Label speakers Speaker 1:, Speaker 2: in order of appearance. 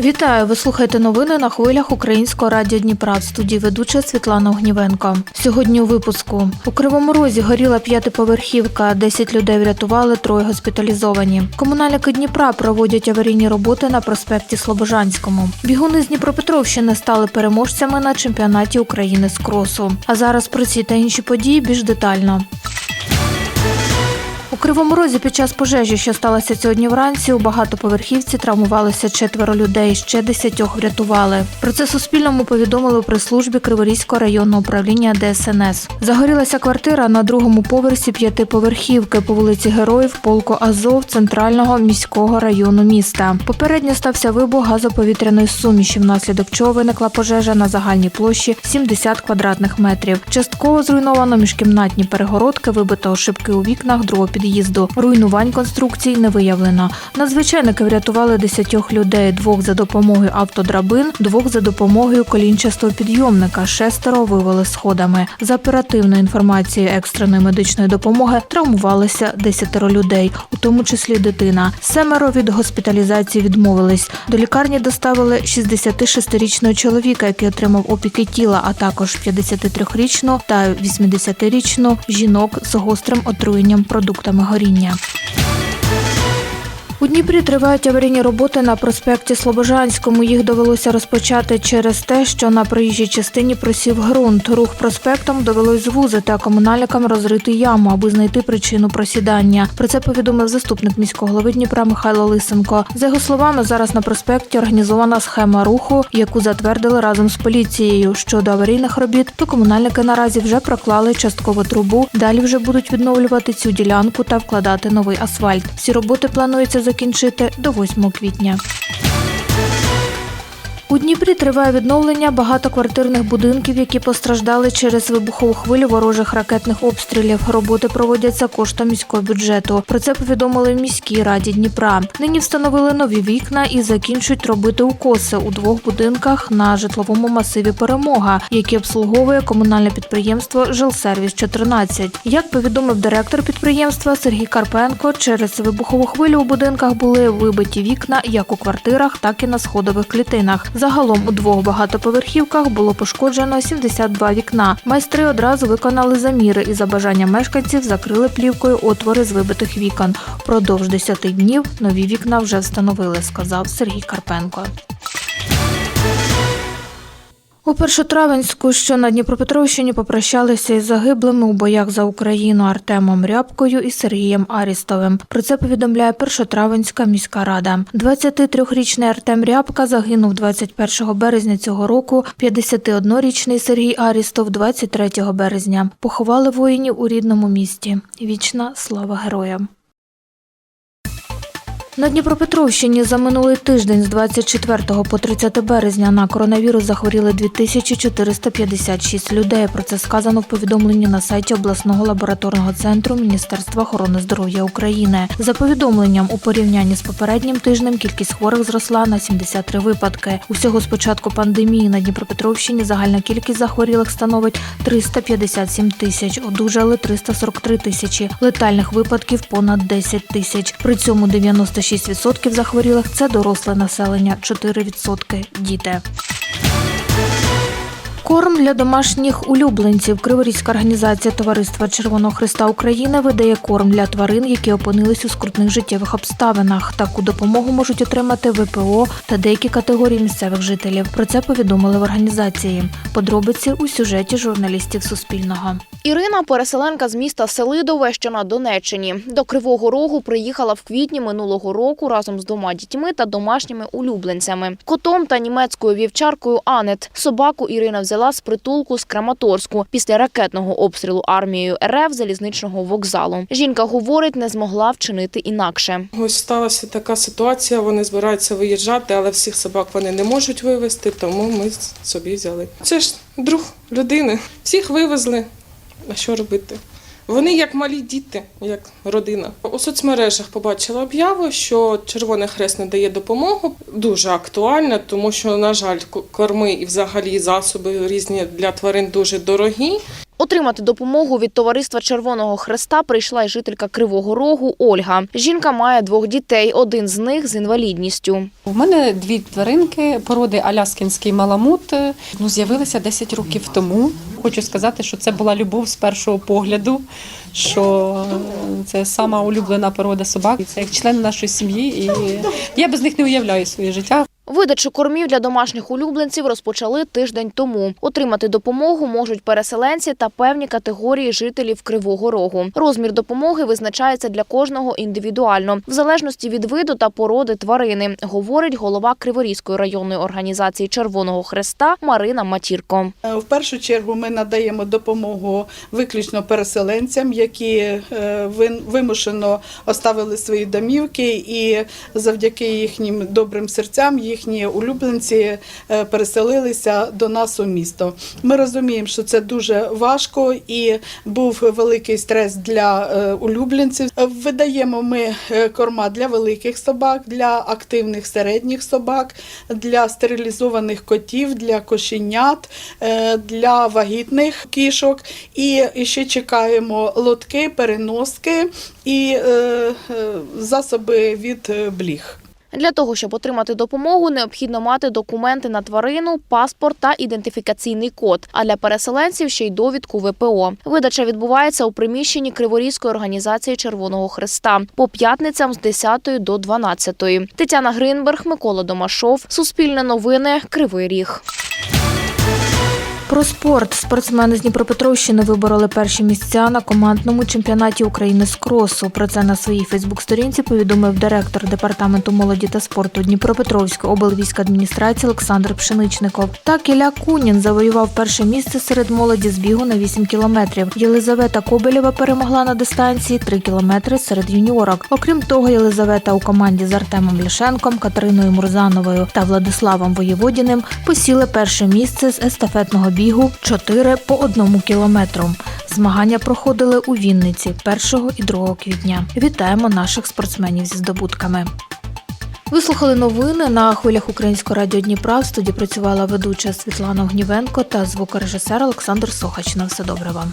Speaker 1: Вітаю! Ви слухаєте новини на хвилях Українського радіо Дніпра в студії ведуча Світлана Огнівенко. Сьогодні у випуску у Кривому Розі горіла п'ятиповерхівка. 10 людей врятували, троє госпіталізовані. Комунальники Дніпра проводять аварійні роботи на проспекті Слобожанському. Бігуни з Дніпропетровщини стали переможцями на чемпіонаті України з кросу. А зараз про ці та інші події більш детально. Кривому Розі під час пожежі, що сталося сьогодні вранці, у багатоповерхівці травмувалося четверо людей, ще десятьох врятували. Про це Суспільному повідомили у прес-службі Криворізького районного управління ДСНС. Загорілася квартира на другому поверсі п'ятиповерхівки по вулиці Героїв полку Азов центрального міського району міста. Попередньо стався вибух газоповітряної суміші, внаслідок чого виникла пожежа на загальній площі 70 квадратних метрів. Частково зруйновано міжкімнатні перегородки, вибито шибки у вікнах другого під'їзду. Руйнувань конструкцій не виявлено. Надзвичайники врятували 10 людей, двох за допомогою автодрабин, двох за допомогою колінчастого підйомника, шестеро вивели сходами. За оперативною інформацією екстреної медичної допомоги травмувалися 10 людей, у тому числі дитина. Семеро від госпіталізації відмовились. До лікарні доставили 66-річного чоловіка, який отримав опіки тіла, а також 53-річну та 80-річну жінок з гострим отруєнням продуктами горіння. У Дніпрі тривають аварійні роботи на проспекті Слобожанському. Їх довелося розпочати через те, що на проїжджій частині просів ґрунт. Рух проспектом довелось звузити, а комунальникам розрити яму, аби знайти причину просідання. Про це повідомив заступник міського голови Дніпра Михайло Лисенко. За його словами, зараз на проспекті організована схема руху, яку затвердили разом з поліцією. Щодо аварійних робіт, то комунальники наразі вже проклали часткову трубу. Далі вже будуть відновлювати цю ділянку та вкладати новий асфальт. Всі роботи планується закінчити до 8 квітня. У Дніпрі триває відновлення багатоквартирних будинків, які постраждали через вибухову хвилю ворожих ракетних обстрілів. Роботи проводяться коштом міського бюджету. Про це повідомили в міській раді Дніпра. Нині встановили нові вікна і закінчують робити укоси у двох будинках на житловому масиві Перемога, які обслуговує комунальне підприємство Жилсервіс 14 Як повідомив директор підприємства Сергій Карпенко, через вибухову хвилю у будинках були вибиті вікна як у квартирах, так і на сходових клітинах. Загалом у двох багатоповерхівках було пошкоджено 72 вікна. Майстри одразу виконали заміри і за бажанням мешканців закрили плівкою отвори з вибитих вікон. Продовж 10 днів нові вікна вже встановили, сказав Сергій Карпенко. У Першотравенську, що на Дніпропетровщині, попрощалися із загиблими у боях за Україну Артемом Рябкою і Сергієм Арістовим. Про це повідомляє Першотравенська міська рада. 23-річний Артем Рябка загинув 21 березня цього року. 51-річний Сергій Арістов 23 березня. Поховали воїнів у рідному місті. Вічна слава героям. На Дніпропетровщині за минулий тиждень з 24 по 30 березня на коронавірус захворіли 2456 людей. Про це сказано в повідомленні на сайті обласного лабораторного центру Міністерства охорони здоров'я України. За повідомленням, у порівнянні з попереднім тижнем кількість хворих зросла на 73 випадки. Усього з початку пандемії на Дніпропетровщині загальна кількість захворілих становить 357 тисяч, одужали 343 тисячі, летальних випадків понад 10 тисяч. При цьому 96 6% захворілих це доросле населення, 4% – діти. Корм для домашніх улюбленців. Криворізька організація Товариства Червоного Христа України видає корм для тварин, які опинились у скрутних життєвих обставинах. Таку допомогу можуть отримати ВПО та деякі категорії місцевих жителів. Про це повідомили в організації. Подробиці у сюжеті журналістів Суспільного.
Speaker 2: Ірина, переселенка з міста Селидове, що на Донеччині. До Кривого Рогу приїхала в квітні минулого року разом з двома дітьми та домашніми улюбленцями – котом та німецькою вівчаркою Анет. Собаку Ірина взяла з притулку з Краматорську після ракетного обстрілу армією РФ залізничного вокзалу. Жінка говорить, не змогла вчинити інакше.
Speaker 3: Ось сталася така ситуація. Вони збираються виїжджати, але всіх собак вони не можуть вивезти, тому ми собі взяли. Це ж друг людини. Всіх вивезли. А що робити? Вони як малі діти, як родина. У соцмережах побачила об'яву, що Червоний Хрест надає допомогу. Дуже актуальна, тому що, на жаль, корми і взагалі засоби різні для тварин дуже дорогі.
Speaker 2: Отримати допомогу від товариства Червоного Хреста прийшла й жителька Кривого Рогу Ольга. Жінка має двох дітей, один з них з інвалідністю.
Speaker 4: У мене дві тваринки породи Аляскінський маламут. Ну, з'явилися 10 років тому. Хочу сказати, що це була любов з першого погляду, що це сама улюблена порода собак. Це як член нашої сім'ї, і я без них не уявляю своє життя.
Speaker 2: Видачу кормів для домашніх улюбленців розпочали тиждень тому. Отримати допомогу можуть переселенці та певні категорії жителів Кривого Рогу. Розмір допомоги визначається для кожного індивідуально, в залежності від виду та породи тварини, говорить голова Криворізької районної організації Червоного Хреста Марина Матірко.
Speaker 5: Е, В першу чергу ми надаємо допомогу виключно переселенцям, які е, вимушено оставили свої домівки, і завдяки їхнім добрим серцям їхні улюбленці е, переселилися до нас у місто. Ми розуміємо, що це дуже важко і був великий стрес для е, улюбленців. Видаємо ми е, корма для великих собак, для активних середніх собак, для стерилізованих котів, для кошенят, для вагітних кішок. І ще чекаємо лотки, переноски і засоби від бліг.
Speaker 2: Для того, щоб отримати допомогу, необхідно мати документи на тварину, паспорт та ідентифікаційний код. А для переселенців ще й довідку ВПО. Видача відбувається у приміщенні Криворізької організації Червоного Хреста по п'ятницям з 10 до 12. Тетяна Гринберг, Микола Домашов, Суспільне новини, Кривий Ріг.
Speaker 1: Про спорт спортсмени з Дніпропетровщини вибороли перші місця на командному чемпіонаті України з кросу. Про це на своїй Фейсбук-сторінці повідомив директор департаменту молоді та спорту Дніпропетровської облвійськадміністрації Олександр Пшеничников. Так Ілля Кунін завоював перше місце серед молоді з бігу на 8 кілометрів. Єлизавета Кобелєва перемогла на дистанції 3 кілометри серед юніорок. Окрім того, Єлизавета у команді з Артемом Ляшенком, Катериною Мурзановою та Владиславом Воєводіним посіли перше місце з естафетного бігу 4 по 1 кілометру. Змагання проходили у Вінниці 1 і 2 квітня. Вітаємо наших спортсменів зі здобутками. Ви слухали новини на хвилях Українського радіо Дніпра. В студії працювала ведуча Світлана Гнівенко та звукорежисер Олександр Сохач. На все добре вам.